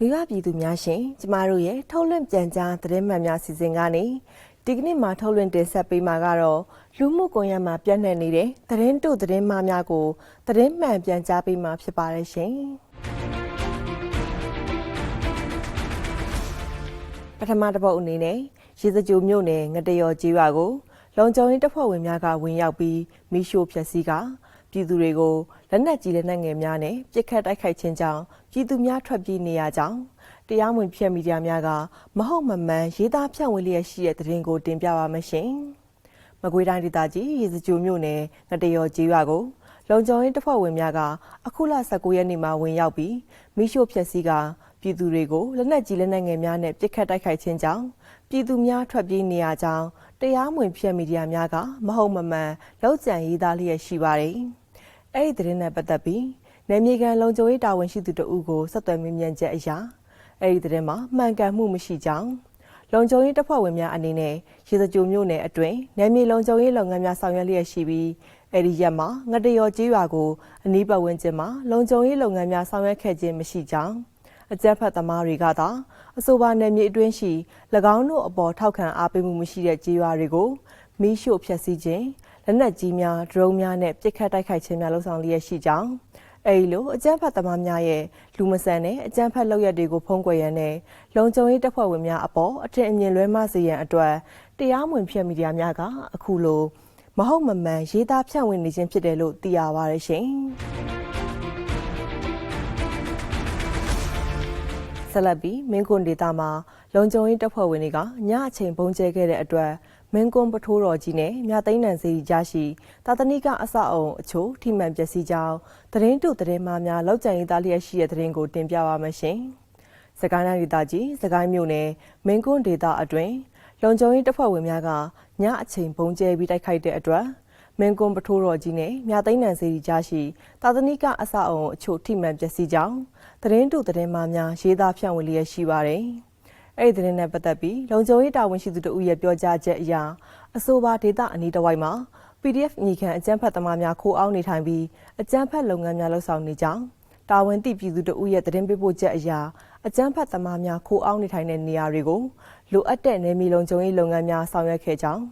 မိဘပြည်သူများရှင်ကျမတို့ရဲ့ထုတ်လွှင့်ပြန်ကြားသတင်းမှန်များစီစဉ်ကနေဒီကနေ့မှာထုတ်လွှင့်တင်ဆက်ပေးမှာကတော့လူမှုကွန်ရက်မှာပြန့်နှံ့နေတဲ့သတင်းတို့သတင်းမှားများကိုသတင်းမှန်ပြန်ကြားပေးမှာဖြစ်ပါတယ်ရှင်ပထမတစ်ပုတ်အနေနဲ့ရေစကြိုမြို့နယ်ငတရော်ကြီးရွာကိုလုံခြုံရေးတပ်ဖွဲ့ဝင်များကဝင်ရောက်ပြီးမိရှို့ဖျက်ဆီးက ပြည်သူတွေကိုလက်နက်ကြီးလက်နက်ငယ်များနဲ့ပစ်ခတ်တိုက်ခိုက်ခြင်းကြောင့်ပြည်သူများထွက်ပြေးနေရကြောင်းတရားဝင်ဖြတ်မီဒီယာများကမဟုတ်မမှန်ရေးသားဖြန့်ဝေလျက်ရှိတဲ့သတင်းကိုတင်ပြပါမယ်ရှင်။မကွေးတိုင်းဒေသကြီးရေစကြိုမြို့နယ်ငတရော်ကြီးရွာကိုလုံခြုံရေးတပ်ဖွဲ့ဝင်များကအခုလ19ရက်နေ့မှာဝင်ရောက်ပြီးမိရှို့ဖျက်ဆီးကပြည်သူတွေကိုလက်နက်ကြီးလက်နက်ငယ်များနဲ့ပစ်ခတ်တိုက်ခိုက်ခြင်းကြောင့် ပြည်သူများထွက်ပြေးနေရကြောင်းတရားမဝင်ဖြန့်မီဒီယာများကမဟုတ်မမှန်လောက်ကျန်ရေးသားလျက်ရှိပါတယ်။အဲ့ဒီသတင်းနဲ့ပတ်သက်ပြီးနယ်မြေခံလုံခြုံရေးတာဝန်ရှိသူတို့ကိုဆက်သွယ်မြင်မြန်ချက်အရာအဲ့ဒီသတင်းမှာမှန်ကန်မှုမရှိကြောင်းလုံခြုံရေးတပ်ဖွဲ့ဝင်များအနေနဲ့ရေစကြိုမြို့နယ်အတွင်းနယ်မြေလုံခြုံရေးလုပ်ငန်းများဆောင်ရွက်လျက်ရှိပြီးအဲ့ဒီရက်မှာငတရော်ကြီးရွာကိုအနီးပတ်ဝန်းကျင်မှာလုံခြုံရေးလုပ်ငန်းများဆောင်ရွက်ခဲ့ခြင်းမရှိကြောင်း အကြက်ဖက်သမားတွေကသာအဆိုပါနယ်မြေအတွင်းရှိ၎င်းတို့အပေါ်ထောက်ခံအားပေးမှုမရှိတဲ့ကြေးရွာတွေကိုမိရှို့ဖျက်ဆီးခြင်းလက်နက်ကြီးများဒရုန်းများနဲ့ပစ်ခတ်တိုက်ခိုက်ခြင်းများလှုံ့ဆော်လျက်ရှိကြောင်းအဲဒီလိုအကြမ်းဖက်သမားများရဲ့လူမဆန်တဲ့အကြမ်းဖက်လုပ်ရက်တွေကိုဖုံးကွယ်ရန်နဲ့လုံခြုံရေးတပ်ဖွဲ့ဝင်များအပေါ်အထင်အမြင်လွဲမှားစေရန်အတွက်တရားမဝင်ဖြန့်မီဒီယာများကအခုလိုမဟုတ်မမှန်ရေးသားဖြန့်ဝေနေခြင်းဖြစ်တယ်လို့သိရပါတယ်ရှင်။ ဆက်လက်ပြီးမင်းကွန်ဒေတာမှာလုံခြုံရေးတပ်ဖွဲ့ဝင်တွေကညအချိန်ပုံကျဲခဲ့တဲ့အတွက်မင်းကွန်းပထိုးတော်ကြီးနဲ့မြသိန်းနံစီကြားရှိတာသနိကအစအုံအချို့ထိမှန်ပျက်စီးကြောင်းသတင်းတုသတင်းမှားများလောက်ကျန်ရေးသားလျက်ရှိတဲ့သတင်းကိုတင်ပြပါမယ်ရှင်။စကိုင်းတိုင်းဒေသကြီးစကိုင်းမြို့နယ်မင်းကွန်းဒေသအတွင်းလုံခြုံရေးတပ်ဖွဲ့ဝင်များကညအချိန်ပုံကျဲပြီးတိုက်ခိုက်တဲ့အတွက် မင်းကွန်းပထိုးတော်ကြီးနဲ့မြသိန်းနံစီကြားရှိတာသနိကအစအုံအချို့ထိမှန်ပျက်စီးကြောင်းသတင်းတုသတင်းမှားများရေးသားဖြန့်ဝေလျက်ရှိပါတယ်။အဲ့ဒီသတင်းနဲ့ပတ်သက်ပြီးလုံခြုံရေးတာဝန်ရှိသူတို့ရဲ့ပြောကြားချက်အရအဆိုပါဒေတာအနီးတစ်ဝိုက်မှာ PDF ညီခံအကြမ်းဖက်သမားများခိုးအောင်းနေထိုင်ပြီးအကြမ်းဖက်လုပ်ငန်းများလှုပ်ဆောင်နေကြောင်းတာဝန်သိပြည်သူတို့ရဲ့သတင်းပေးပို့ချက်အရအကြမ်းဖက်သမားများခိုးအောင်းနေထိုင်တဲ့နေရာတွေကိုလိုအပ်တဲ့နယ်မြေလုံခြုံရေးလုပ်ငန်းများဆောင်ရွက်ခဲ့ကြောင်း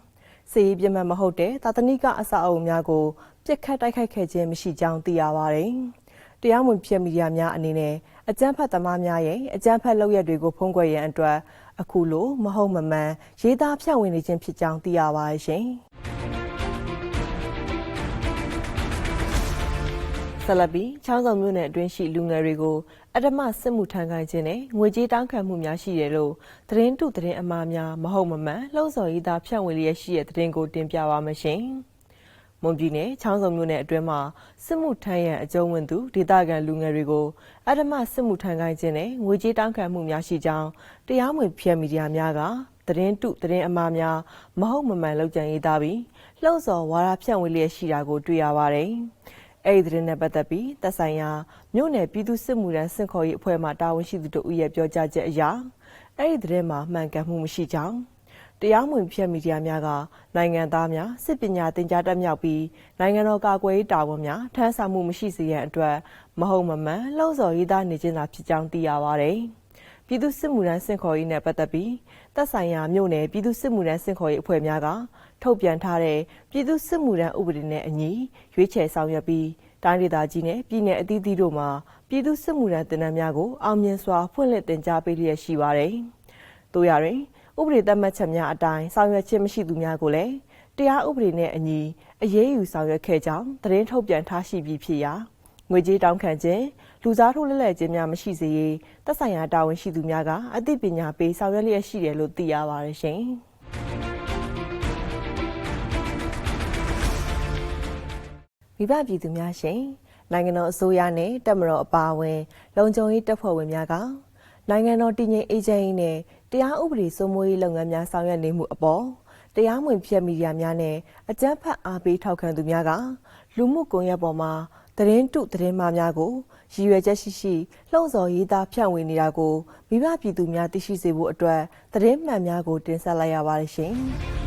စီးပြမတ်မဟုတ်တဲ့တာသနိကအဆောက်အအုံများကိုပြစ်ခတ်တိုက်ခိုက်ခဲ့ခြင်းမရှိကြောင်းသိရပါတယ်။တရားဝင်ဖြစ်မီဒီယာများအနေနဲ့အကြမ်းဖက်သမားများရဲ့အကြမ်းဖက်လုပ်ရက်တွေကိုဖုံးကွယ်ရန်အတွက်အခုလိုမဟုတ်မမှန်ရေးသားဖြန့်ဝေနေခြင်းဖြစ်ကြောင်းသိရပါရှင်။ ဆလဘီချောင်းဆောင်မြို့နယ်အတွင်းရှိလူငယ်တွေကိုအဓမ္မစစ်မှုထမ်းခိုင်းခြင်းနဲ့ငွေကြေးတောင်းခံမှုများရှိတယ်လို့သတင်းတုသတင်းအမှားများမဟုတ်မမှန်လှုံ့ဆော်ရေးသားဖြန့်ဝေလျက်ရှိတဲ့သတင်းကိုတင်ပြပါမယ်ရှင်။မွန်ပြည်နယ်ချောင်းစုံမြို့နယ်အတွင်းမှာစစ်မှုထမ်းရန်အကျုံးဝင်သူဒေသခံလူငယ်တွေကိုအဓမ္မစစ်မှုထမ်းခိုင်းခြင်းနဲ့ငွေကြေးတောင်းခံမှုများရှိကြောင်းတရားဝင်ဖြန့်မီဒီယာများကသတင်းတုသတင်းအမှားများမဟုတ်မမှန်လောက်ကျန်ရေးသားပြီးလှုပ်ဆော်ဝါဒဖြန့်ဝေလျက်ရှိတာကိုတွေ့ရပါတယ်။ အဲ့ဒီသတင်းနဲ့ပတ်သက်ပြီးသက်ဆိုင်ရာမြို့နယ်ပြည်သူ့စစ်မှုထမ်းစင်ခေါ်ရေးအဖွဲ့မှတာဝန်ရှိသူတို့ရဲ့ပြောကြားချက်အရအဲ့ဒီသတင်းမှာမှန်ကန်မှုမရှိကြောင်းတရားမဝင်ဖြတ်မီဒီယာများကနိုင်ငံသားများစစ်ပညာသင်ကြားတတ်မြောက်ပြီးနိုင်ငံတော်ကာကွယ်ရေးတာဝန်များထမ်းဆောင်မှုမရှိစေရန်အတွက်မဟုတ်မမှန်လှုံ့ဆော်ရေးသားနေခြင်းသာဖြစ်ကြောင်းသိရပါတယ်။ပြည်သူစစ်မှုထမ်းစင်ခေါ်ရေးနဲ့ပတ်သက်ပြီးသက်ဆိုင်ရာမြို့နယ်ပြည်သူစစ်မှုထမ်းစင်ခေါ်ရေးအဖွဲ့များက ထုတ်ပြန်ထားတဲ့ပြည်သူစစ်မှုထမ်းဥပဒေနဲ့အညီရွေးချယ်ဆောင်ရွက်ပြီးတိုင်းဒေသကြီးနဲ့ပြည်내အသီးသီးတို့မှာပြည်သူစစ်မှုထမ်းတင်နန်းများကိုအောင်မြင်စွာဖွင့်လှစ်တင်ကြားပေးလျက်ရှိပါတယ်။တို့ရရင်ဥပဒေသတ်မှတ်ချက်များအတိုင်းဆောင်ရွက်ခြင်းမရှိသူများကိုလည်းတရားဥပဒေနဲ့အညီအရေးယူဆောင်ရွက်ခဲ့ကြောင်းသတင်းထုတ်ပြန်ထားရှိပြီးဖြစ်ရာငွေကြေးတောင်းခံခြင်းလူစားထိုးလက်လက်ခြင်းများမရှိစေရေးသက်ဆိုင်ရာတာဝန်ရှိသူများကအသိပညာပေးဆောင်ရွက်လျက်ရှိတယ်လို့သိရပါတယ်ရှင်။ မိဘပြည်သူများရှင်နိုင်ငံတော်အစိုးရနဲ့တပ်မတော်အပါအဝင် လုံခြုံရေးတပ်ဖွဲ့ဝင်များကနိုင်ငံတော်တည်ငြိမ်အေးချမ်းရေးနဲ့တရားဥပဒေစိုးမိုးရေးလုပ်ငန်းများဆောင်ရွက်နေမှုအပေါ်တရားဝင်ဖြတ်မီဒီယာများနဲ့အကြမ်းဖက်အားပေးထောက်ခံသူများကလူမှုကွန်ရက်ပေါ်မှာသတင်းတုသတင်းမှားများကိုရည်ရွယ်ချက်ရှိရှိလှုံ့ဆော်ရေးသားဖြန့်ဝေနေတာကိုမိဘပြည်သူများသိရှိစေဖို့အတွက်သတင်းမှန်များကိုတင်ဆက်လိုက်ရပါတယ်ရှင်။